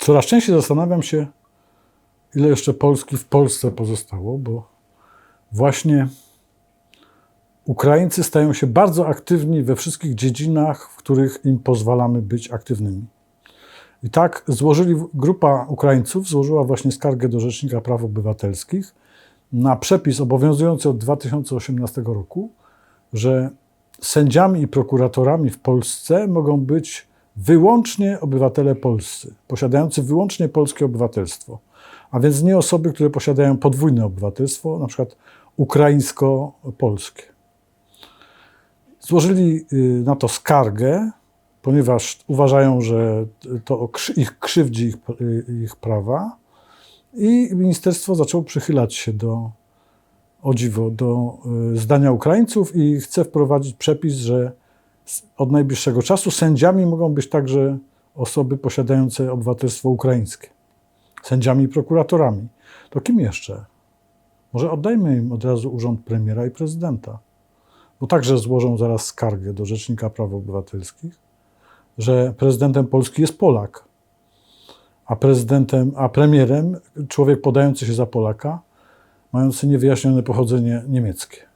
Coraz częściej zastanawiam się, ile jeszcze Polski w Polsce pozostało, bo właśnie Ukraińcy stają się bardzo aktywni we wszystkich dziedzinach, w których im pozwalamy być aktywnymi. I tak złożyli, grupa Ukraińców złożyła właśnie skargę do Rzecznika Praw Obywatelskich na przepis obowiązujący od 2018 roku, że sędziami i prokuratorami w Polsce mogą być wyłącznie obywatele polscy, posiadający wyłącznie polskie obywatelstwo, a więc nie osoby, które posiadają podwójne obywatelstwo, na przykład ukraińsko-polskie. Złożyli y, na to skargę, ponieważ uważają, że to ich krzywdzi ich, y, ich prawa i ministerstwo zaczęło przychylać się do, o dziwo, do y, zdania Ukraińców i chce wprowadzić przepis, że od najbliższego czasu sędziami mogą być także osoby posiadające obywatelstwo ukraińskie. Sędziami i prokuratorami. To kim jeszcze? Może oddajmy im od razu urząd premiera i prezydenta, bo także złożą zaraz skargę do Rzecznika Praw Obywatelskich, że prezydentem Polski jest Polak, a prezydentem, a premierem człowiek podający się za Polaka, mający niewyjaśnione pochodzenie niemieckie.